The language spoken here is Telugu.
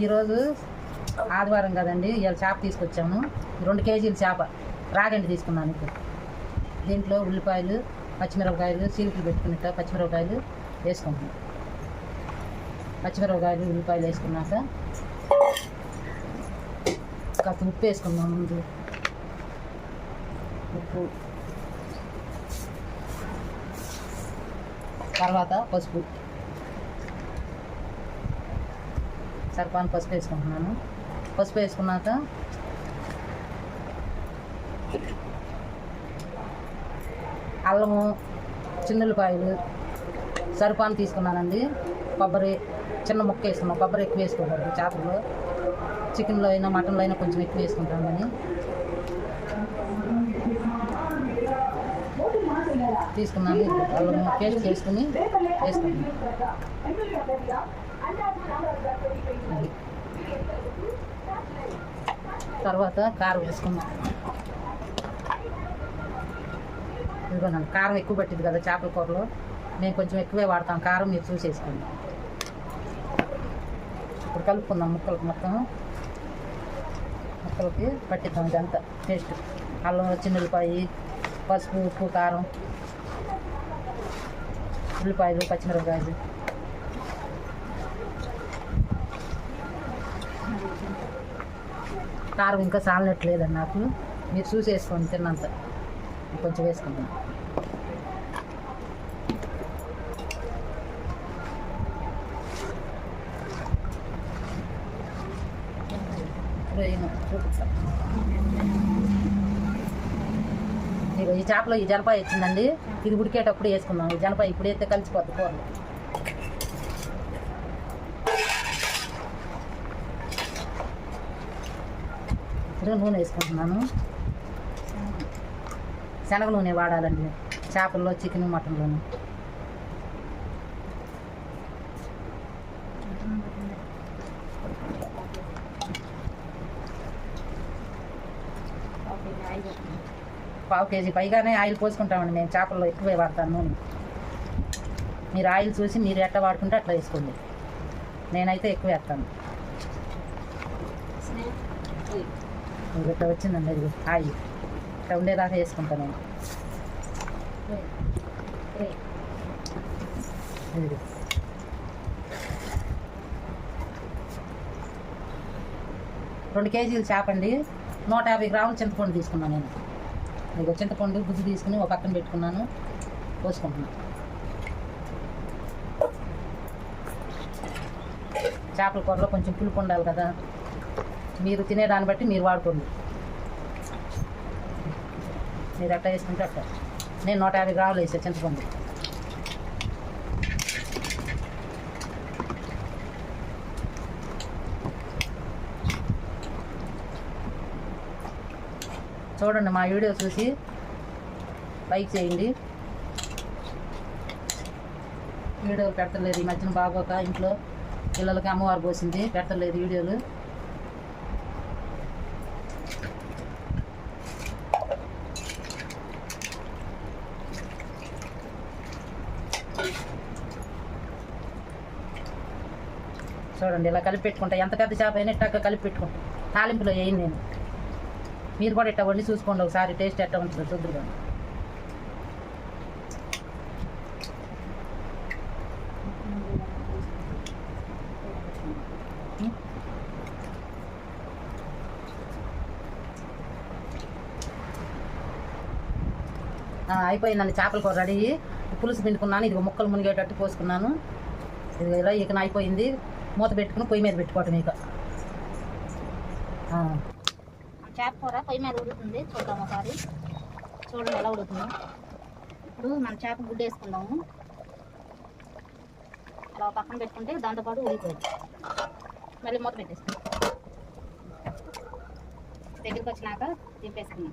ఈరోజు ఆదివారం కదండి ఇవాళ చేప తీసుకొచ్చాము. రెండు కేజీలు చేప. రాగండి తీసుకున్నాను ఇప్పుడు. దీంట్లో ఉల్లిపాయలు పచ్చిమిరపకాయలు సీలుకులు పెట్టుకున్నట్ట పచ్చిమిరపకాయలు వేసుకుంటున్నాం. పచ్చిమిరపకాయలు ఉల్లిపాయలు వేసుకున్నాక కాస్త ఉప్పు వేసుకుందాం ముందు. ఉప్పు. తర్వాత పసుపు. సరిపాను పసుపు వేసుకుంటున్నాను. పసుపు వేసుకున్నాక అల్లము చిన్నులపాయలు సరిపాను తీసుకున్నానండి. కొబ్బరి చిన్న ముక్క వేసుకున్నాం కొబ్బరి ఎక్కువ వేసుకోకూడదు చేపలు. చికెన్లో అయినా మటన్లో అయినా కొంచెం ఎక్కువ వేసుకుంటామని తీసుకున్నాను. అల్లం పేస్ట్ చేసుకుని వేసుకున్నాను తర్వాత కారం వేసుకున్నాం ఇదిగోనండి కారం ఎక్కువ పట్టింది కదా చేపల కూరలో. మేము కొంచెం ఎక్కువే వాడతాం కారం మీరు చూసేసుకోండి ఇప్పుడు కలుపుకుందాం ముక్కలకు మొత్తం ముక్కలకి పట్టిద్దాం ఇదంతా. టేస్ట్ అల్లం చిన్నులపాయి పసుపు ఉప్పు కారం ఉల్లిపాయలు పచ్చిమిరపకాయలు. కారం ఇంకా చాలనట్లేదండి నాకు. మీరు చూసి వేసుకోండి తిన్నంత. కొంచెం వేసుకుందాం. ఈ చేపలో ఈ జనపాయ వచ్చిందండి. ఇది ఉడికేటప్పుడు వేసుకుందాం. ఈ జనపాయ ఇప్పుడైతే కలిసిపోతుంది కలిసిపోద్ది కూరలు. ఇప్పుడు నూనె వేసుకుంటున్నాను. శనగ నూనె వాడాలండి. చేపల్లో చికెన్ మటన్లోను. పావు కేజీ. పైగానే ఆయిల్ పోసుకుంటామండి. మేము చేపల్లో ఎక్కువే వాడతాను నూనె. మీరు ఆయిల్ చూసి మీరు ఎట్లా వాడుకుంటే అట్లా వేసుకోండి. నేనైతే ఎక్కువ వేస్తాను. ఇది వచ్చిందండి ఇది ఆయిల్ ఇట్లా ఉండేదాకా వేసుకుంటాను నేను. రెండు కేజీలు చేపండి నూట యాభై గ్రాములు చింతపండు తీసుకున్నాను నేను. మీకు చింతపండు గుజ్జు తీసుకుని ఒక పక్కన పెట్టుకున్నాను. పోసుకుంటున్నాను చేపల కూరలో కొంచెం పులుపు ఉండాలి కదా. మీరు తినేదాన్ని బట్టి మీరు వాడుకోండి. మీరు అట్లా వేసుకుంటే అట్లా. నేను నూట యాభై గ్రాములు వేసాను చింతపండు. చూడండి మా వీడియో చూసి లైక్ చేయండి. వీడియోలు పెడతలేదు. ఈ మధ్యన బాగోక ఇంట్లో పిల్లలకి అమ్మవారు పోసింది. పెడతలేదు వీడియోలు. చూడండి ఇలా కలిపి పెట్టుకుంటా. ఎంత పెద్ద చేప అయినా ఇట్టాక కలిపి పెట్టుకుంటా. తాలింపులో వేయండి నేను మీరు కూడా ఇట్ట వండి చూసుకోండి ఒకసారి టేస్ట్ ఎట్లా ఉంటుందో చూద్దరుగా. అయిపోయిందండి చేపల కూర రెడీ. పులుసు పిండుకున్నాను ఇది ముక్కలు మునిగేటట్టు పోసుకున్నాను. ఇది ఇలా ఇక అయిపోయింది. మూత పెట్టుకుని పొయ్యి మీద పెట్టుకోవటం ఇక. చేప కూర పొయ్యి మీద ఉడుతుంది. చూద్దాం ఒకసారి. చూడండి ఎలా ఉడుతుంది. ఇప్పుడు మనం చేప గుడ్డ వేసుకుందాము అలా పక్కన పెట్టుకుంటే దాంతోపాటు ఉడిపోయింది మళ్ళీ మూత పెట్టేసుకుందాం. దగ్గరికి వచ్చినాక తిప్పేసుకుందాం